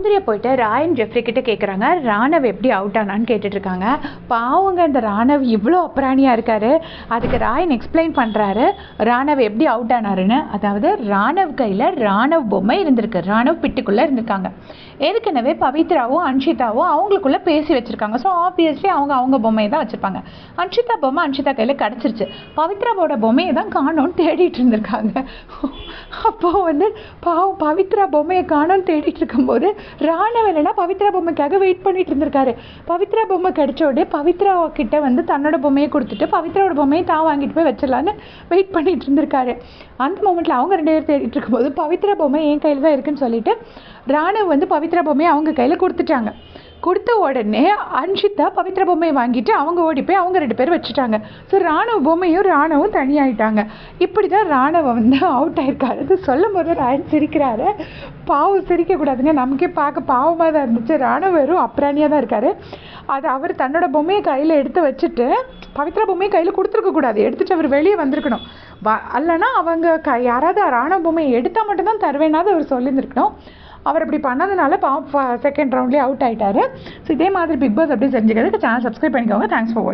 சௌந்தர்யா போயிட்டு ராயன் ஜெஃப்ரி கிட்ட கேட்குறாங்க ராணவ் எப்படி அவுட் ஆனான்னு கேட்டுட்டு இருக்காங்க பாவங்க இந்த ராணவ் இவ்வளோ அப்ராணியாக இருக்காரு. அதுக்கு ராயன் எக்ஸ்பிளைன் பண்ணுறாரு ராணவ் எப்படி அவுட் ஆனாருன்னு. அதாவது ராணவ் கையில் ராணவ் பொம்மை இருந்திருக்கு. ராணவ் பிட்டுக்குள்ளே இருந்திருக்காங்க. ஏற்கனவே பவித்ராவும் அன்ஷிதாவும் அவங்களுக்குள்ளே பேசி வச்சுருக்காங்க. ஸோ ஆப்வியஸ்லி அவங்க அவங்க பொம்மையை தான் வச்சுருப்பாங்க. அன்ஷிதா பொம்மை அன்ஷிதா கையில் கிடச்சிருச்சு. பவித்ராவோட பொம்மையை தான் காணோன்னு தேடிட்டு இருந்திருக்காங்க. அப்போது வந்து பாவம் பவித்ரா பொம்மையை காணோன்னு தேடிட்டு இருக்கும்போது ராணவன் என்ன பவித்ரா பொம்மைக்காக வெயிட் பண்ணிட்டு இருந்திருக்காரு. பவித்ரா பொம்மை கிடைச்ச உடனே பவித்ரா கிட்ட வந்து தன்னோட பொம்மையை கொடுத்துட்டு பவித்ராவோட பொம்மையை தான் வாங்கிட்டு போய் வச்சிடலான்னு வெயிட் பண்ணிட்டு இருந்திருக்காரு. அந்த மூமெண்ட்டில் அவங்க ரெண்டு பேரும் தேடிட்டு இருக்கும்போது பவித்ரா பொம்மை என் கையில் தான் இருக்குன்னு சொல்லிட்டு ராணவ் வந்து பவித்ரா பொம்மையை அவங்க கையில் கொடுத்துட்டாங்க. கொடுத்த உடனே அன்ஷிதா பவித்ர பொம்மையை வாங்கிட்டு அவங்க ஓடி போய் அவங்க ரெண்டு பேரும் வச்சுட்டாங்க. ஸோ ராணுவ பொம்மையும் ராணுவும் தனியாயிட்டாங்க. இப்படி தான் ராணுவ வந்து அவுட் ஆயிருக்காரு. அது சொல்லும் போது ராயன் சிரிக்கிறாரு. பாவம் சிரிக்கக்கூடாதுங்க நமக்கே பார்க்க பாவமாக தான் இருந்துச்சு. ராணுவ வெறும் அப்ராணியாக தான் இருக்காரு. அது அவர் தன்னோட பொம்மையை கையில் எடுத்து வச்சுட்டு பவித்ரா பொம்மையை கையில் கொடுத்துருக்கக்கூடாது எடுத்துட்டு அவர் வெளியே வந்திருக்கணும். வ அல்லனா அவங்க க யாராவது ராணுவ பொம்மையை எடுத்தால் மட்டும்தான் தருவேனாவது அவர் சொல்லியிருந்திருக்கணும். அவர் அப்படி பண்ணதுனால பாவம் செகண்ட் ரவுண்ட்லேயே அவுட் ஆயிட்டாரு. ஸோ இதே மாதிரி பிக் பாஸ் அப்படி செஞ்சுக்கிறதுக்கு சேனல் சப்ஸ்கிரைப் பண்ணிக்கோங்க. Thanks for watch